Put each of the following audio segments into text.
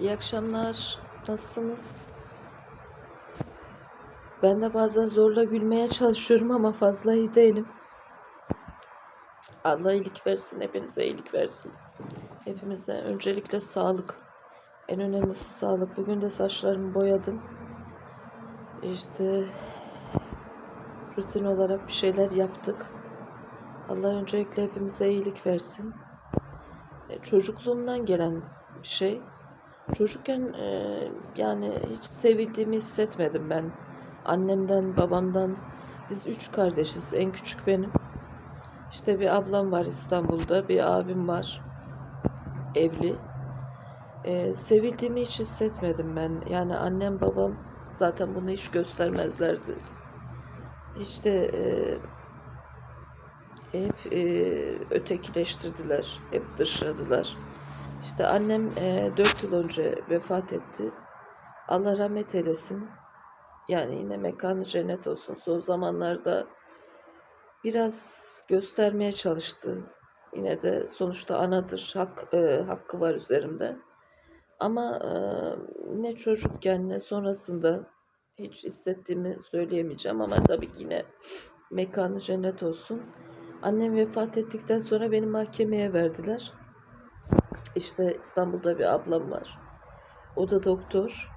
İyi akşamlar. Nasılsınız? Ben de bazen zorla gülmeye çalışıyorum ama fazla iyi değilim. Allah iyilik versin, hepinize iyilik versin. Hepimize öncelikle sağlık. En önemlisi sağlık. Bugün de saçlarımı boyadım. İşte rutin olarak bir şeyler yaptık. Allah öncelikle hepimize iyilik versin. E, Çocukluğumdan gelen bir şey. Çocukken e, yani hiç sevildiğimi hissetmedim ben. Annemden, babamdan. Biz üç kardeşiz. En küçük benim. İşte bir ablam var İstanbul'da. Bir abim var. Evli. E, sevildiğimi hiç hissetmedim ben. Yani annem babam zaten bunu hiç göstermezlerdi. İşte e, hep e, ötekileştirdiler. Hep dışladılar. İşte annem e, 4 yıl önce vefat etti. Allah rahmet eylesin. Yani yine mekanı cennet olsun. Son zamanlarda biraz göstermeye çalıştı. Yine de sonuçta anadır. Hak, e, hakkı var üzerimde. Ama e, ne çocukken ne sonrasında hiç hissettiğimi söyleyemeyeceğim ama tabii ki yine mekanı cennet olsun. Annem vefat ettikten sonra beni mahkemeye verdiler. İşte İstanbul'da bir ablam var. O da doktor.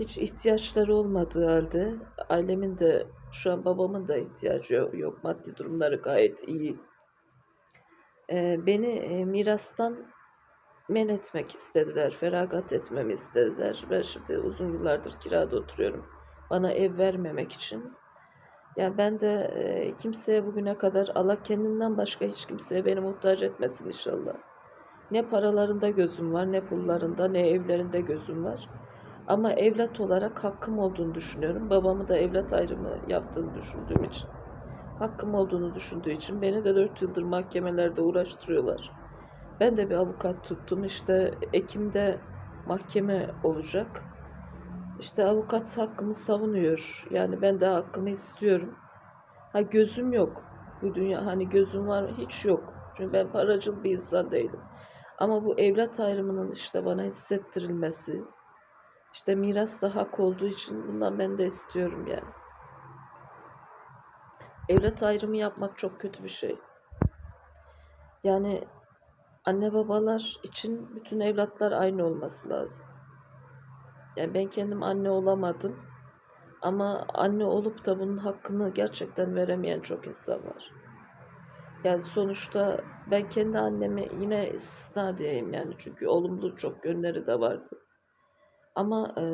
Hiç ihtiyaçları olmadığı halde ailemin de şu an babamın da ihtiyacı yok. Maddi durumları gayet iyi. Ee, beni e, mirastan men etmek istediler. Feragat etmemi istediler. Ben şimdi uzun yıllardır kirada oturuyorum. Bana ev vermemek için. Yani ben de e, kimseye bugüne kadar Allah kendinden başka hiç kimseye beni muhtaç etmesin inşallah. Ne paralarında gözüm var, ne pullarında, ne evlerinde gözüm var. Ama evlat olarak hakkım olduğunu düşünüyorum. Babamı da evlat ayrımı yaptığını düşündüğüm için. Hakkım olduğunu düşündüğü için beni de 4 yıldır mahkemelerde uğraştırıyorlar. Ben de bir avukat tuttum. İşte Ekim'de mahkeme olacak. İşte avukat hakkımı savunuyor. Yani ben de hakkımı istiyorum. Ha gözüm yok. Bu dünya hani gözüm var hiç yok. Çünkü ben paracıl bir insan değilim. Ama bu evlat ayrımının işte bana hissettirilmesi, işte miras da hak olduğu için bundan ben de istiyorum yani. Evlat ayrımı yapmak çok kötü bir şey. Yani anne babalar için bütün evlatlar aynı olması lazım. Yani ben kendim anne olamadım. Ama anne olup da bunun hakkını gerçekten veremeyen çok insan var. Yani sonuçta ben kendi annemi yine istisna diyeyim yani çünkü olumlu çok yönleri de vardı. Ama e,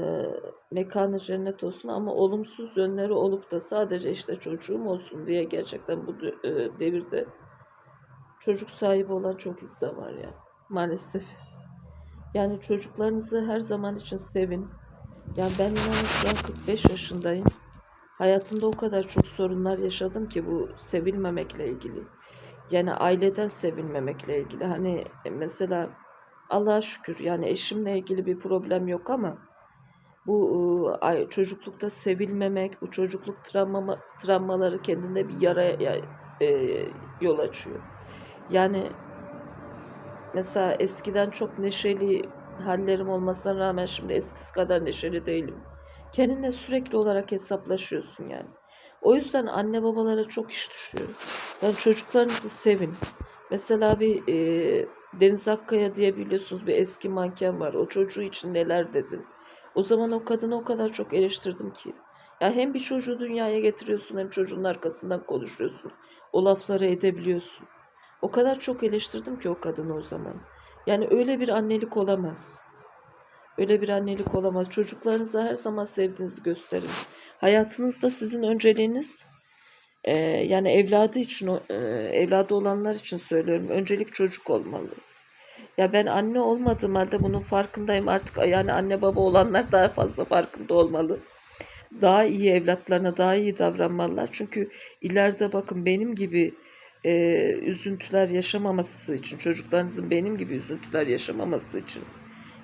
mekanı cennet olsun ama olumsuz yönleri olup da sadece işte çocuğum olsun diye gerçekten bu e, devirde çocuk sahibi olan çok insan var ya maalesef. Yani çocuklarınızı her zaman için sevin. Yani ben inanın şu an 45 yaşındayım. Hayatımda o kadar çok sorunlar yaşadım ki bu sevilmemekle ilgili. Yani aileden sevilmemekle ilgili. Hani mesela Allah'a şükür yani eşimle ilgili bir problem yok ama bu ay- çocuklukta sevilmemek, bu çocukluk travma, travmaları kendinde bir yara ya- e, yol açıyor. Yani mesela eskiden çok neşeli hallerim olmasına rağmen şimdi eskisi kadar neşeli değilim. Kendinle sürekli olarak hesaplaşıyorsun yani. O yüzden anne babalara çok iş düşüyor. Yani çocuklarınızı sevin. Mesela bir e, Deniz Akkaya diye biliyorsunuz bir eski manken var. O çocuğu için neler dedi. O zaman o kadını o kadar çok eleştirdim ki. Ya hem bir çocuğu dünyaya getiriyorsun hem çocuğun arkasından konuşuyorsun. O lafları edebiliyorsun. O kadar çok eleştirdim ki o kadını o zaman. Yani öyle bir annelik olamaz. Öyle bir annelik olamaz. Çocuklarınıza her zaman sevdiğinizi gösterin. Hayatınızda sizin önceliğiniz e, yani evladı için e, evladı olanlar için söylüyorum. Öncelik çocuk olmalı. Ya ben anne olmadığım halde bunun farkındayım artık. Yani anne baba olanlar daha fazla farkında olmalı. Daha iyi evlatlarına daha iyi davranmalılar. Çünkü ileride bakın benim gibi e, üzüntüler yaşamaması için, çocuklarınızın benim gibi üzüntüler yaşamaması için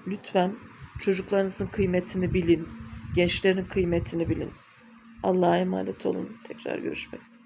lütfen çocuklarınızın kıymetini bilin. Gençlerin kıymetini bilin. Allah'a emanet olun. Tekrar görüşmek üzere.